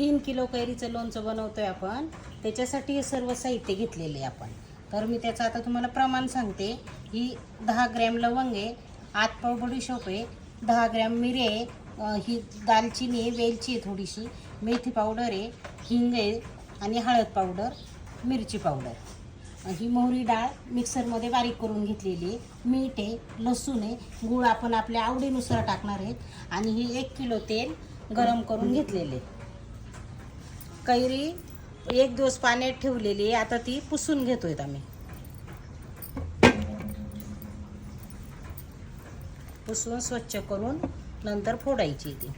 तीन किलो कैरीचं लोणचं बनवतोय आपण. त्याच्यासाठी हे सर्व साहित्य घेतलेले आहे आपण. तर मी त्याचं आता तुम्हाला प्रमाण सांगते. ही दहा ग्रॅम लवंग आहे. आठ पाव बडीशोप आहे. दहा ग्रॅम मिरे आहे. ही दालचिनी आहे वेलची आहे थोडीशी. मेथी पावडर आहे हिंग आहे आणि हळद पावडर मिरची पावडर. ही मोहरी डाळ मिक्सरमध्ये बारीक करून घेतलेली आहे. मीठ आहे लसूण आहे. गूळ आपण आपल्या आवडीनुसार टाकणार आहेत. आणि ही एक किलो तेल गरम करून घेतलेले कैरी एक दिवस पाण्यात ठेवलेली आहे. आता ती पुसून घेतोय आम्ही. पुसून स्वच्छ करून नंतर फोडायची ती.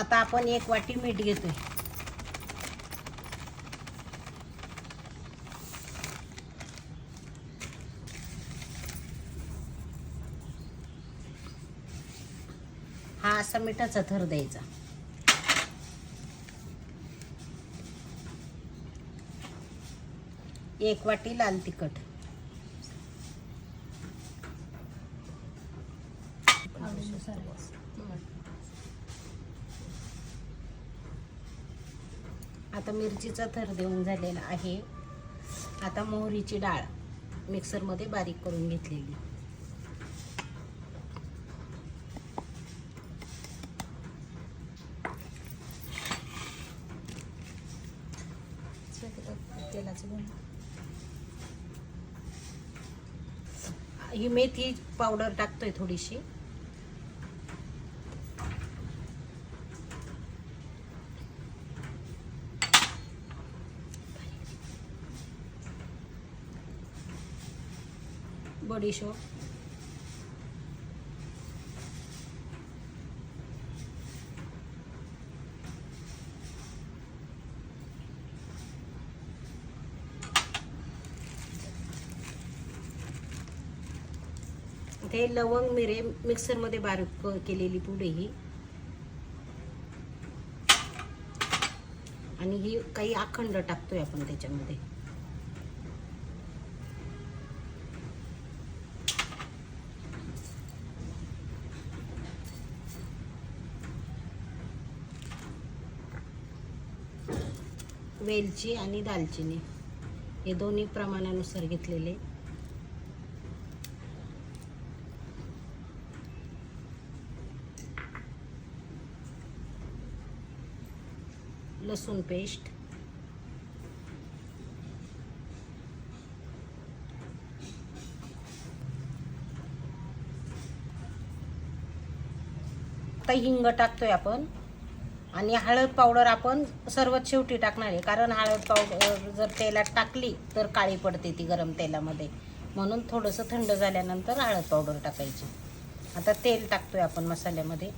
आता आपण एक वाटी मीठ घेतोय. हा असा मिठाचा थर द्यायचा. एक वाटी लाल तिखट. आता मिरचीचा थर देऊन झालेला आहे. आता मोहरीची डाळ मिक्सरमध्ये बारीक करून घेतलेली. ही मेथी पावडर टाकतोय थोडीशी. बडीशोप ते लवंग मिरे मिक्सरमध्ये बारीक केलेली पुढे ही. आणि ही काही अखंड टाकतोय आपण त्याच्यामध्ये. वेलची आणि दालचिनी. हे दोन्ही प्रमाणानुसार घेतलेले. लसूण पेस्ट. आता हिंग टाकतोय आपण. आणि हळद पावडर आपण सर्वात शेवटी टाकणार आहे. कारण हळद पावडर जर तेलात टाकली तर काळी पडते ती गरम तेलामध्ये. म्हणून थोडंसं थंड झाल्यानंतर हळद पावडर टाकायची. आता तेल टाकतोय आपण मसाल्यामध्ये.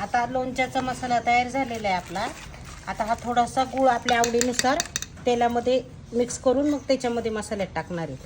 आता लोणच्याचा मसाला तयार झालेला आहे आपला. आता हा थोडासा गूळ आपल्या आवडीनुसार तेलामध्ये मिक्स करून मग त्याच्यामध्ये मसाल्यात टाकणार आहे.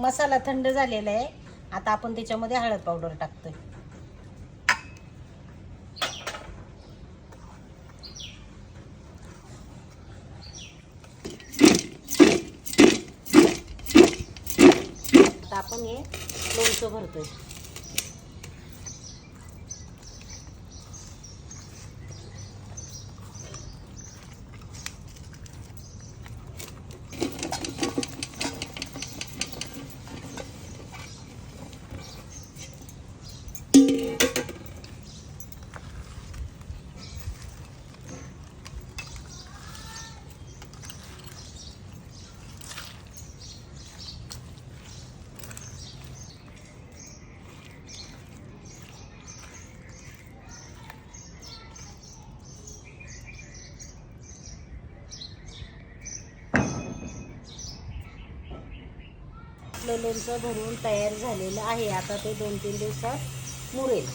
मसाला थंड झालेला आहे. आता आपण त्याच्यामध्ये हळद पावडर टाकतोय. आता आपण हे लोणचं भरतोय. आपलं लोणचं भरून तयार झालेलं आहे. आता ते दोन तीन दिवसात मुरेल.